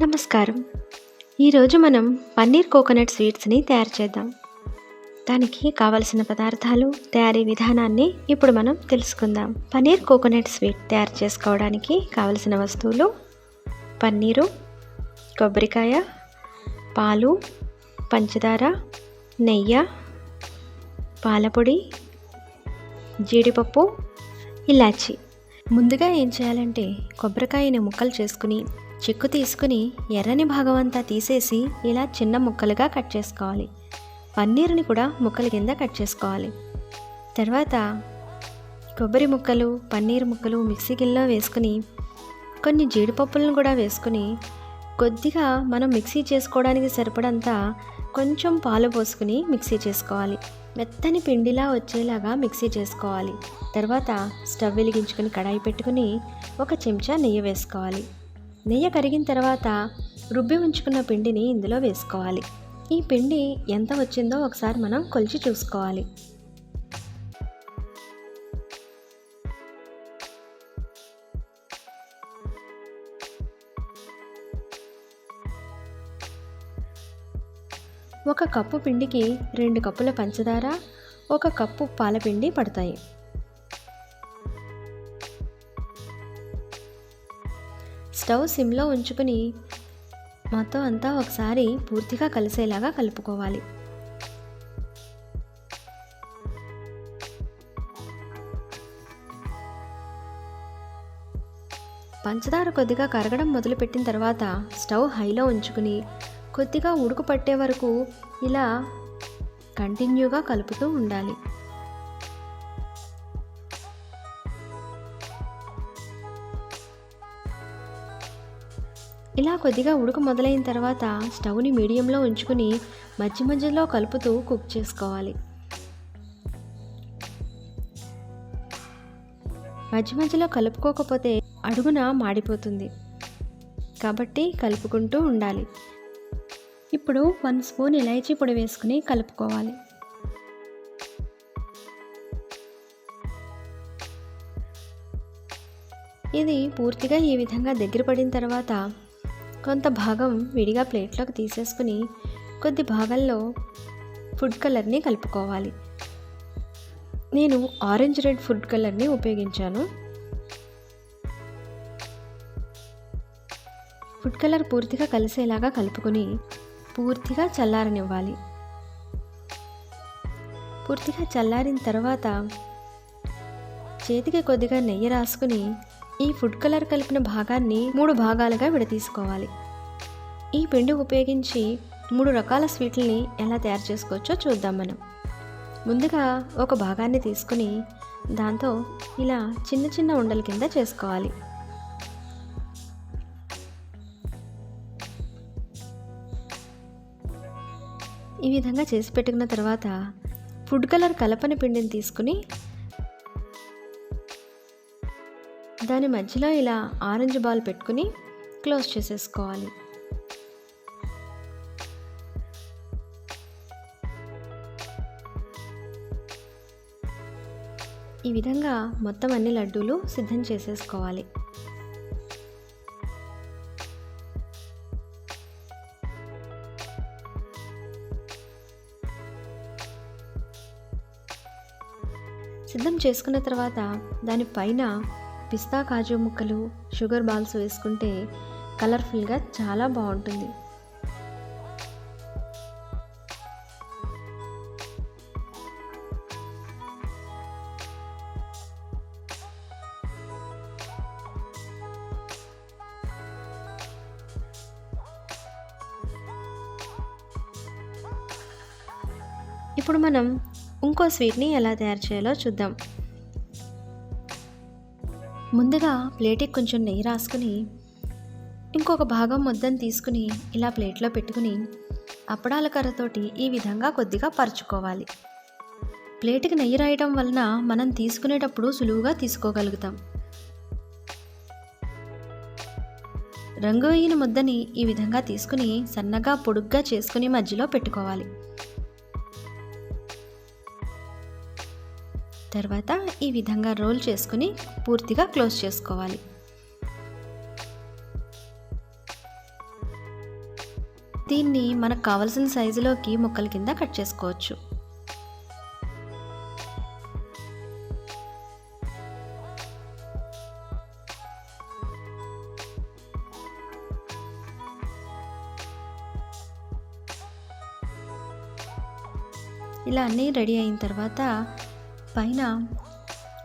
నమస్కారం. ఈరోజు మనం పన్నీర్ కోకోనట్ స్వీట్స్ని తయారు చేద్దాం. దానికి కావలసిన పదార్థాలు తయారీ విధానాన్ని ఇప్పుడు మనం తెలుసుకుందాం. పన్నీర్ కోకోనట్ స్వీట్ తయారు చేసుకోవడానికి కావలసిన వస్తువులు పన్నీరు కొబ్బరికాయ పాలు పంచదార నెయ్యి పాలపొడి జీడిపప్పు ఇలాచి. ముందుగా ఏం చేయాలంటే కొబ్బరికాయని ముక్కలు చేసుకుని చిక్కు తీసుకుని ఎర్రని భాగం అంతా తీసేసి ఇలా చిన్న ముక్కలుగా కట్ చేసుకోవాలి. పన్నీరుని కూడా ముక్కల కింద కట్ చేసుకోవాలి. తర్వాత కొబ్బరి ముక్కలు పన్నీర్ ముక్కలు మిక్సీ గిన్నెలో వేసుకుని కొన్ని జీడిపప్పులను కూడా వేసుకుని కొద్దిగా మనం మిక్సీ చేసుకోవడానికి సరిపడంత కొంచెం పాలు పోసుకుని మిక్సీ చేసుకోవాలి. మెత్తని పిండిలా వచ్చేలాగా మిక్సీ చేసుకోవాలి. తర్వాత స్టవ్ వెలిగించుకొని కడాయి పెట్టుకుని ఒక చెంచా నెయ్యి వేసుకోవాలి. నెయ్యి కరిగిన తర్వాత రుబ్బి ఉంచుకున్న పిండిని ఇందులో వేసుకోవాలి. ఈ పిండి ఎంత వచ్చిందో ఒకసారి మనం కొలిచి చూసుకోవాలి. ఒక కప్పు పిండికి రెండు కప్పుల పంచదార ఒక కప్పు పాలపిండి పడతాయి. స్టవ్ సిమ్లో ఉంచుకుని మొత్తం అంతా ఒకసారి పూర్తిగా కలిసేలాగా కలుపుకోవాలి. పంచదార కొద్దిగా కరగడం మొదలుపెట్టిన తర్వాత స్టవ్ హైలో ఉంచుకుని కొద్దిగా ఉడుకు పట్టే వరకు ఇలా కంటిన్యూగా కలుపుతూ ఉండాలి. ఇలా కొద్దిగా ఉడక మొదలైన తర్వాత స్టవ్ని మీడియంలో ఉంచుకుని మధ్య మధ్యలో కలుపుతూ కుక్ చేసుకోవాలి. మధ్య మధ్యలో కలుపుకోకపోతే అడుగున మాడిపోతుంది. కాబట్టి కలుపుకుంటూ ఉండాలి. ఇప్పుడు వన్ స్పూన్ ఇలాచీ పొడి వేసుకుని కలుపుకోవాలి. ఇది పూర్తిగా ఈ విధంగా దగ్గర పడిన తర్వాత కొంత భాగం విడిగా ప్లేట్లోకి తీసేసుకుని కొద్ది భాగంలో ఫుడ్ కలర్ని కలుపుకోవాలి. నేను ఆరెంజ్ రెడ్ ఫుడ్ కలర్ని ఉపయోగించాను. ఫుడ్ కలర్ పూర్తిగా కలిసేలాగా కలుపుకొని పూర్తిగా చల్లారనివ్వాలి. పూర్తిగా చల్లారిన తర్వాత చేతికి కొద్దిగా నెయ్యి రాసుకుని ఈ ఫుడ్ కలర్ కలిపిన భాగాన్ని మూడు భాగాలుగా విడతీసుకోవాలి ఈ పిండి ఉపయోగించి మూడు రకాల స్వీట్లని ఎలా తయారు చేసుకోవచ్చో చూద్దాం మనం. ముందుగా ఒక భాగాన్ని తీసుకుని దాంతో ఇలా చిన్న చిన్న ఉండల కింద చేసుకోవాలి. ఈ విధంగా చేసి పెట్టుకున్న తర్వాత ఫుడ్ కలర్ కలపని పిండిని తీసుకుని దాని మధ్యలో ఇలా ఆరెంజ్ బాల్ పెట్టుకుని క్లోజ్ చేసేసుకోవాలి. ఈ విధంగా మొత్తం అన్ని లడ్డూలు సిద్ధం చేసేసుకోవాలి. సిద్ధం చేసుకున్న తర్వాత దానిపైన పిస్తా కాజు ముక్కలు షుగర్ బాల్స్ వేసుకుంటే కలర్ఫుల్గా చాలా బాగుంటుంది. ఇప్పుడు మనం ఇంకో స్వీట్ని ఎలా తయారు చేయాలో చూద్దాం. ముందుగా ప్లేట్కి కొంచెం నెయ్యి రాసుకుని ఇంకొక భాగం ముద్దని తీసుకుని ఇలా ప్లేట్లో పెట్టుకుని అప్పడాల కర్రతోటి ఈ విధంగా కొద్దిగా పరుచుకోవాలి. ప్లేట్కి నెయ్యి రాయడం వలన మనం తీసుకునేటప్పుడు సులువుగా తీసుకోగలుగుతాం. రంగు వేయిన ముద్దని ఈ విధంగా తీసుకుని సన్నగా పొడుగ్గా చేసుకుని మధ్యలో పెట్టుకోవాలి. తర్వాత ఈ విధంగా రోల్ చేసుకుని పూర్తిగా క్లోజ్ చేసుకోవాలి. దీన్ని మనకు కావలసిన సైజులోకి ముక్కల కింద కట్ చేసుకోవచ్చు. ఇలా అన్నీ రెడీ అయిన తర్వాత పైన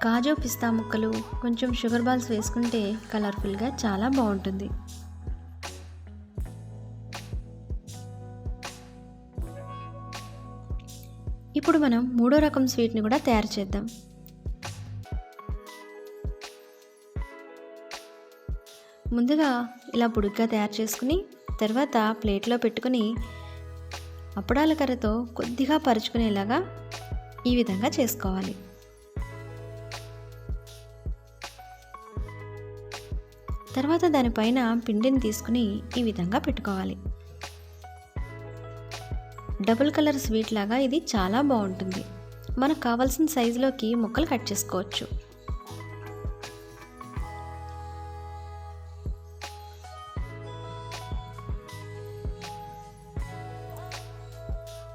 కాజు పిస్తా ముక్కలు కొంచెం షుగర్ బాల్స్ వేసుకుంటే కలర్ఫుల్గా చాలా బాగుంటుంది. ఇప్పుడు మనం మూడో రకం స్వీట్ని కూడా తయారు చేద్దాం. ముందుగా ఇలా పొడుగ్గా తయారు చేసుకుని తర్వాత ప్లేట్లో పెట్టుకుని అప్పడాల కర్రతో కొద్దిగా పరుచుకునేలాగా ఈ విధంగా చేసుకోవాలి. తర్వాత దానిపైన పిండిని తీసుకుని ఈ విధంగా పెట్టుకోవాలి. డబుల్ కలర్ స్వీట్ లాగా ఇది చాలా బాగుంటుంది. మనకు కావాల్సిన సైజులోకి ముక్కలు కట్ చేసుకోవచ్చు.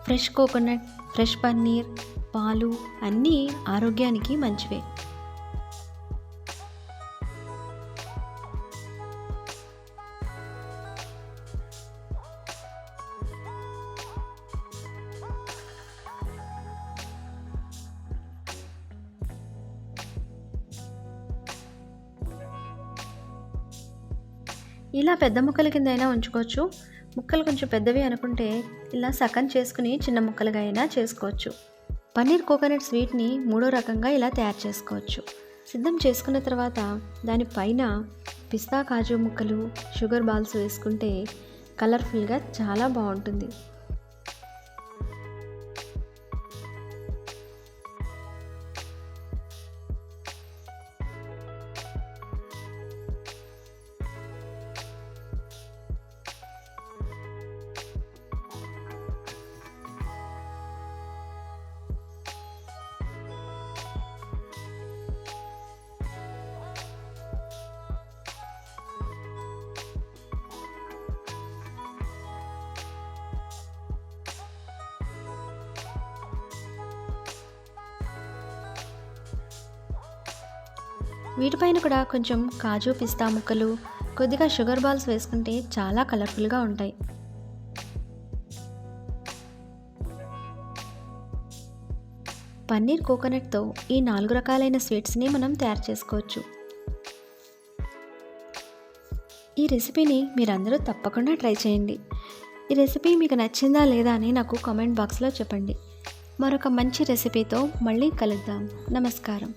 ఫ్రెష్ కోకోనట్ ఫ్రెష్ పన్నీర్ పాలు అన్నీ ఆరోగ్యానికి మంచివే. ఇలా పెద్ద ముక్కల కింద అయినా ఉంచుకోవచ్చు. ముక్కలు కొంచెం పెద్దవి అనుకుంటే ఇలా సగం చేసుకుని చిన్న ముక్కలుగా అయినా చేసుకోవచ్చు. పన్నీర్ కోకోనట్ స్వీట్ని మూడో రకంగా ఇలా తయారు చేసుకోవచ్చు. సిద్ధం చేసుకున్న తర్వాత దానిపైన పిస్తా కాజు ముక్కలు షుగర్ బాల్స్ వేసుకుంటే కలర్ఫుల్గా చాలా బాగుంటుంది. వీటిపైన కూడా కొంచెం కాజు పిస్తా ముక్కలు కొద్దిగా షుగర్ బాల్స్ వేసుకుంటే చాలా కలర్ఫుల్గా ఉంటాయి. పన్నీర్ కోకోనట్తో ఈ నాలుగు రకాలైన స్వీట్స్ని మనం తయారు చేసుకోవచ్చు. ఈ రెసిపీని మీరందరూ తప్పకుండా ట్రై చేయండి. ఈ రెసిపీ మీకు నచ్చిందా లేదా అని నాకు కామెంట్ బాక్స్లో చెప్పండి. మరొక మంచి రెసిపీతో మళ్ళీ కలుద్దాం. నమస్కారం.